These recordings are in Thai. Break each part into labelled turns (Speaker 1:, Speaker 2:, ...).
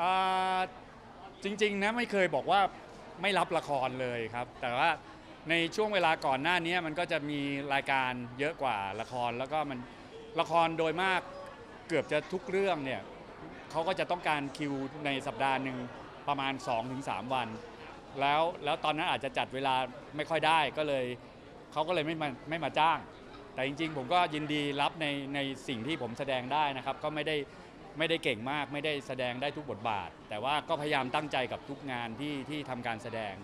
Speaker 1: อ่าจริงๆนะไม่เคยบอกว่าไม่รับละครเลยครับ แต่ว่าในช่วงเวลาก่อนหน้านี้มันก็จะมีรายการเยอะกว่าละครแล้วก็มันละครโดยมากเกือบจะทุกเรื่องเนี่ยเขาก็จะต้องการคิวในสัปดาห์หนึ่งประมาณ 2-3 วัน แล้วแล้วตอนนั้นอาจจะจัดเวลาไม่ค่อยได้ก็เลยเขาก็เลยไม่มาไม่มาจ้าง แต่จริงๆ ผมก็ยินดีรับในในสิ่งที่ผมแสดงได้นะครับ ก็ไม่ได้ ไม่ได้เก่งมากไม่ได้แสดงได้ทุกบทบาท แต่ว่าก็พยายามตั้งใจกับทุกงานที่ที่ทำการแสดง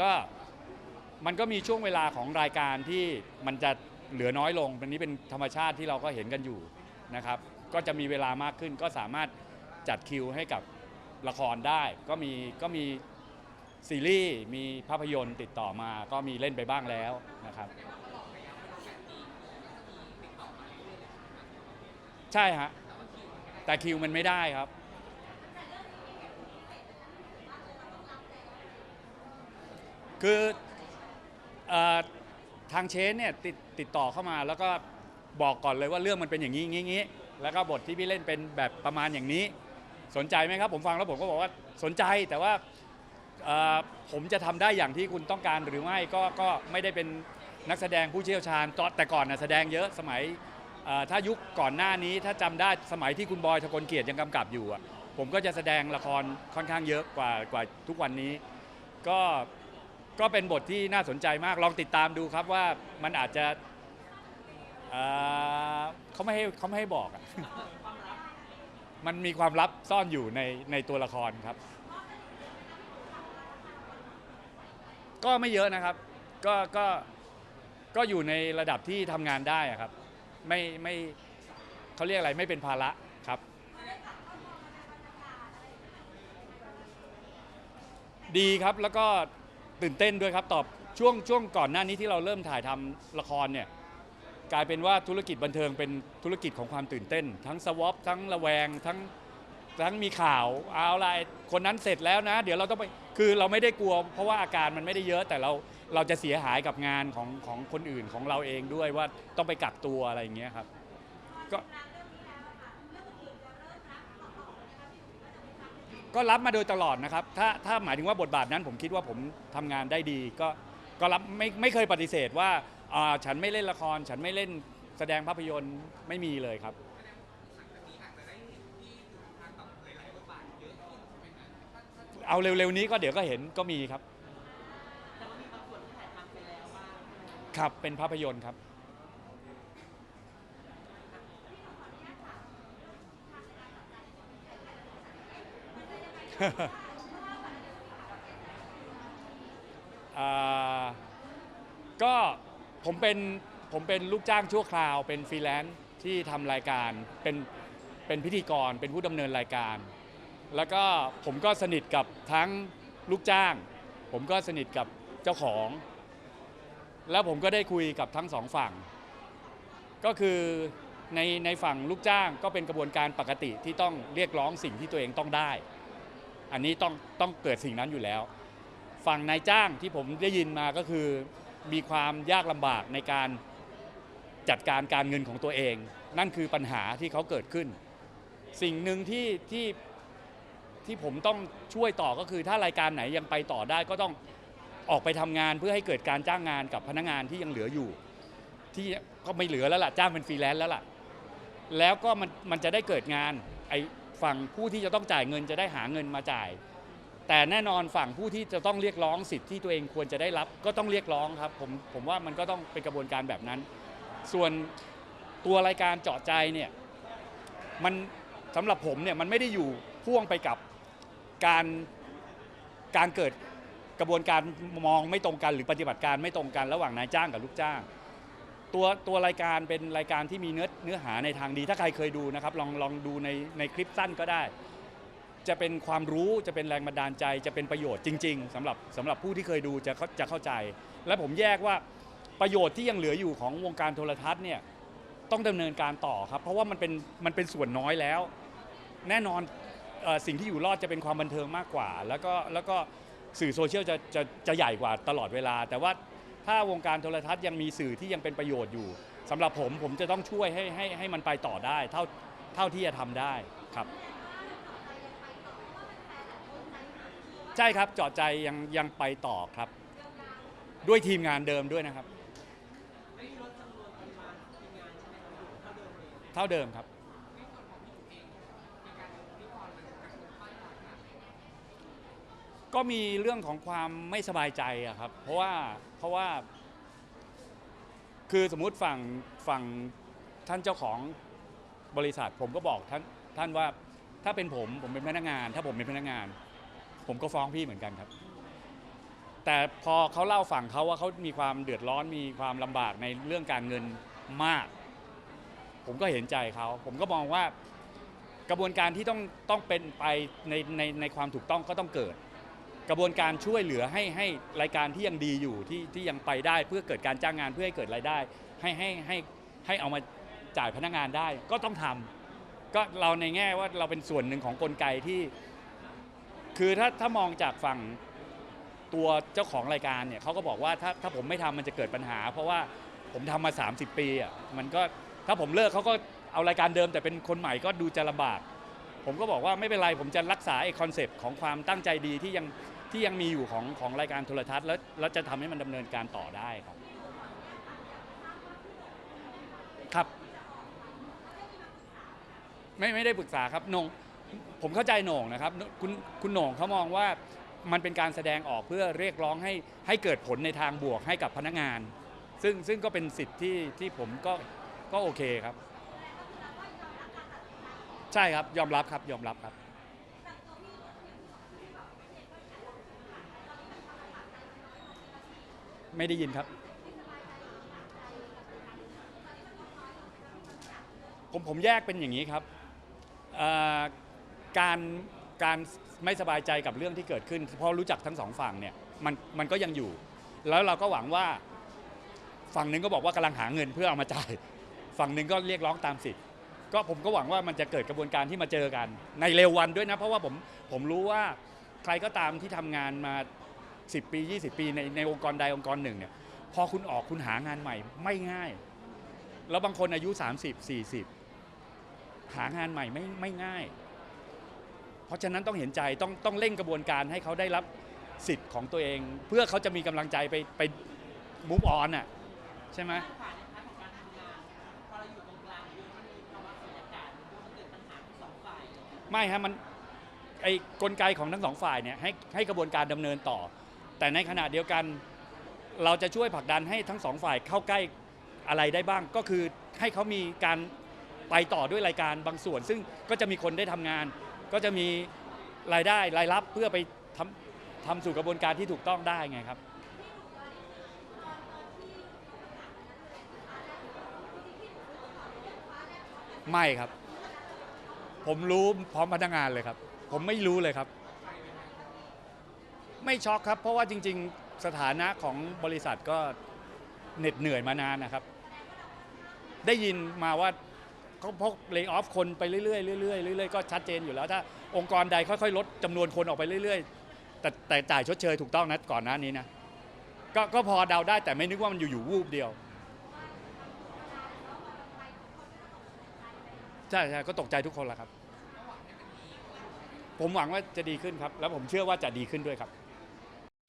Speaker 1: ก็มันก็มีช่วงเวลาของรายการที่มันจะเหลือน้อยลงอันนี้เป็นธรรมชาติที่เราก็เห็นกันอยู่นะครับ ก็จะมีเวลามากขึ้นก็สามารถจัดคิวให้กับละครได้ ก็มีก็มีซีรีส์มีภาพยนตร์ติดต่อมาก็มีเล่นไปบ้างแล้วนะครับ ใช่ฮะ แต่คิวมันไม่ได้ครับ คือเออทางเชนเนี่ยติดติดต่อเข้ามาแล้วก็บอกก่อนเลยว่าเรื่องมันเป็นอย่างนี้งี้งี้ แล้วก็บทที่พี่เล่นเป็นแบบประมาณอย่างนี้ สนใจไหมครับ ผมฟังแล้วผมก็บอกว่าสนใจแต่ว่าเอ่อผมจะทำได้อย่างที่คุณต้องการหรือไม่ก็ก็ไม่ได้เป็นนักแสดงผู้เชี่ยวชาญตอนแต่ก่อนนะแสดงเยอะสมัย เอ่อถ้ายุคก่อนหน้านี้ถ้าจำได้สมัยที่คุณบอยทะกลเกียรติยังกำกับอยู่อะผมก็จะแสดงละครค่อนข้างเยอะกว่ากว่าทุกวันนี้ ก็ก็เป็นบทที่น่าสนใจมากลองติดตามดูครับว่ามันอาจจะเอ่อเขาไม่ให้เขาไม่ให้บอกอะ มันมีความลับซ่อนอยู่ในในตัวละครครับ ก็ไม่เยอะนะครับ ก็ก็ก็อยู่ในระดับที่ทำงานได้อะครับ ไม่ไม่เขาเรียกอะไรไม่เป็นภาระครับ ดีครับแล้วก็ตื่นเต้นด้วยครับตอบช่วงช่วงก่อนหน้านี้ที่เราเริ่มถ่ายทำละครเนี่ยกลายเป็นว่าธุรกิจบันเทิงเป็นธุรกิจของความตื่นเต้น ทั้งสวอปทั้งระแวงทั้งทั้งมีข่าวเอาอะไรคนนั้นเสร็จแล้วนะ เดี๋ยวเราต้องไปคือเราไม่ได้กลัว เพราะว่าอาการมันไม่ได้เยอะแต่เรา เราจะเสียหายกับงานของของคนอื่นของเราเองด้วยว่าต้องไปกักตัวอะไรอย่างเงี้ยครับ ก็ก็รับมาโดยตลอดนะครับ ถ้าถ้าหมายถึงว่าบทบาทนั้นผมคิดว่าผมทำงานได้ดี ก็ก็รับไม่ไม่เคยปฏิเสธว่าอ่าฉันไม่เล่นละคร ฉันไม่เล่นแสดงภาพยนตร์ไม่มีเลยครับ เอาเร็วๆนี้ก็เดี๋ยวก็เห็นก็มีครับ ครับ เป็นภาพยนตร์ครับ อ่าก็ผมเป็นผมเป็นลูกจ้างชั่วคราว เป็นฟรีแลนซ์ที่ทำรายการเป็นเป็นพิธีกรเป็นผู้ดำเนินรายการ แล้วก็ผมก็สนิทกับทั้งลูกจ้าง ผมก็สนิทกับเจ้าของ แล้วผมก็ได้คุยกับทั้งสองฝั่ง ก็คือในในฝั่งลูกจ้างก็เป็นกระบวนการปกติที่ต้องเรียกร้องสิ่งที่ตัวเองต้องได้ อันนี้ต้องต้องเกิดสิ่งนั้นอยู่แล้ว ฝั่งนายจ้างที่ผมได้ยินมาก็คือมีความยากลำบากในการจัดการการเงินของตัวเอง นั่นคือปัญหาที่เขาเกิดขึ้น สิ่งหนึ่งที่ที่ที่ผมต้องช่วยต่อก็คือถ้ารายการไหนยังไปต่อได้ก็ต้อง ออกไปทำงานเพื่อให้เกิดการจ้างงานกับพนักงานที่ยังเหลืออยู่ ที่ก็ไม่เหลือแล้วล่ะจ้างเป็นฟรีแลนซ์แล้วล่ะ แล้วก็มันมันจะได้เกิดงานไอ้ฝั่งผู้ที่จะต้องจ่ายเงินจะได้หาเงินมาจ่าย แต่แน่นอนฝั่งผู้ที่จะต้องเรียกร้องสิทธิ์ที่ตัวเองควรจะได้รับ ก็ต้องเรียกร้องครับผมผมว่ามันก็ต้องเป็นกระบวนการแบบนั้น ส่วนตัวรายการเจาะใจเนี่ยมันสำหรับผมเนี่ยมันไม่ได้อยู่พ่วงไปกับการการเกิด กระบวนการมองไม่ตรงกันหรือปฏิบัติการไม่ตรงกันระหว่างนายจ้างกับลูกจ้าง ตัวตัวรายการเป็นรายการที่มีเนื้อเนื้อหาในทางดี ถ้าใครเคยดูนะครับลองลองดูในในคลิปสั้นก็ได้ จะเป็นความรู้จะเป็นแรงบันดาลใจ จะเป็นประโยชน์จริง ๆสำหรับสำหรับผู้ที่เคยดูจะเขาจะเข้าใจ และผมแยกว่าประโยชน์ที่ยังเหลืออยู่ของวงการโทรทัศน์เนี่ยต้องดำเนินการต่อครับ เพราะว่ามันเป็นมันเป็นส่วนน้อยแล้ว แน่นอนออสิ่งที่อยู่รอดจะเป็นความบันเทิงมากกว่า แล้วก็แล้วก็ สื่อโซเชียลจะจะจะใหญ่กว่าตลอดเวลา แต่ว่าถ้าวงการโทรทัศน์ยังมีสื่อที่ยังเป็นประโยชน์อยู่สำหรับผมผมจะต้องช่วยให้ให้ให้มันไปต่อได้ เท่าเท่าที่จะทำได้ครับ ใช่ครับเจาะใจยังยังไปต่อครับ ด้วยทีมงานเดิมด้วยนะครับ เท่าเดิมครับ ก็มีเรื่องของความไม่สบายใจอะครับ เพราะว่าเพราะว่า คือสมมุติฝั่งฝั่งท่านเจ้าของบริษัท ผมก็บอกท่านท่านว่าถ้าเป็นผมผมเป็นพนักงาน ถ้าผมเป็นพนักงาน ผมก็ฟ้องพี่เหมือนกันครับ แต่พอเขาเล่าฝั่งเขาว่าเขามีความเดือดร้อนมีความลำบากในเรื่องการเงินมาก ผมก็เห็นใจเขาผมก็มองว่ากระบวนการที่ต้องต้องเป็นไปในในในความถูกต้องก็ต้องเกิด กระบวนการช่วยเหลือให้ให้รายการที่ยังดีอยู่ที่ที่ยังไปได้เพื่อเกิดการจ้างงานเพื่อให้เกิดรายได้ ให้ให้ให้ให้เอามาจ่ายพนักงานได้ก็ต้องทำก็เราในแง่ว่าเราเป็นส่วนหนึ่งของกลไกที่ คือถ้าถ้ามองจากฝั่งตัวเจ้าของรายการเนี่ยเขาก็บอกว่าถ้าถ้าผมไม่ทำมันจะเกิดปัญหา เพราะว่าผมทำมา 30 ปีอะมันก็ถ้าผมเลิกเขาก็เอารายการเดิมแต่เป็นคนใหม่ก็ดูจะลำบาก ผมก็บอกว่าไม่เป็นไรผมจะรักษาไอ้คอนเซปต์ของความตั้งใจดีที่ยัง ที่ยังมีอยู่ของของรายการโทรทัศน์แล้วแล้วจะทำให้มันดำเนินการต่อได้ครับ ครับ ไม่ไม่ได้ปรึกษาครับโหนงผมเข้าใจโหน่งนะครับ คุณคุณโหน่งเขามองว่ามันเป็นการแสดงออกเพื่อเรียกร้องให้ให้เกิดผลในทางบวกให้กับพนักงาน ซึ่งซึ่งก็เป็นสิทธิ์ที่ที่ผมก็ก็โอเคครับ ใช่ครับยอมรับครับยอมรับครับ ไม่ได้ยินครับ ผมผมแยกเป็นอย่างนี้ครับการการไม่สบายใจกับเรื่องที่เกิดขึ้นเพราะรู้จักทั้งสองฝั่งเนี่ยมันมันก็ยังอยู่ แล้วเราก็หวังว่าฝั่งหนึ่งก็บอกว่ากำลังหาเงินเพื่อเอามาจ่าย ฝั่งหนึ่งก็เรียกร้องตามสิทธิ์ ก็ผมก็หวังว่ามันจะเกิดกระบวนการที่มาเจอกัน ในเร็ววันด้วยนะ เพราะว่าผมผมรู้ว่าใครก็ตามที่ทำงานมา 10 ปี 20 ปีในในองค์กรใดองค์กรหนึ่งเนี่ยพอคุณออกคุณหางานใหม่ไม่ง่าย แล้วบางคนอายุ 30 40 หางานใหม่ไม่ไม่ง่าย เพราะฉะนั้นต้องเห็นใจต้องต้องเร่งกระบวนการให้เขาได้รับสิทธิ์ของตัวเอง เพื่อเขาจะมีกำลังใจไปไปมุฟออนอะใช่ไหมไม่ฮะมันไอ้กลไกของทั้งสองฝ่ายเนี่ยให้ให้กระบวนการดำเนินต่อ แต่ในขณะเดียวกันเราจะช่วยผลักดันให้ทั้งสองฝ่ายเข้าใกล้อะไรได้บ้าง ก็คือให้เขามีการไปต่อด้วยรายการบางส่วน ซึ่งก็จะมีคนได้ทำงาน ก็จะมีรายได้รายรับเพื่อไปทำทำสู่กระบวนการที่ถูกต้องได้ไงครับ ไม่ครับ ผมรู้พร้อมพนักงานเลยครับ ผมไม่รู้เลยครับ ไม่ช็อกครับ เพราะว่าจริง ๆ สถานะของบริษัทก็เหน็ดเหนื่อยมานานนะครับ ได้ยินมาว่าเขาพกเล y o ออฟคนไปเรื่อยๆเรื่อยๆเรื่อยๆก็ชัดเจนอยู่แล้ว ถ้าองค์กรใดค่อยๆ ลดจำนวนคนออกไปเรื่อยๆ แต่แต่จ่ายชดเชยถูกต้องนะก่อนหน้านี้นะก็ก็พอเดาได้แต่ไม่นึกว่ามันอยู่ๆวูบเดียวใช่ใช่ก็ตกใจทุกคนแหละครับ ผมหวังว่าจะดีขึ้นครับ แล้วผมเชื่อว่าจะดีขึ้นด้วยครับ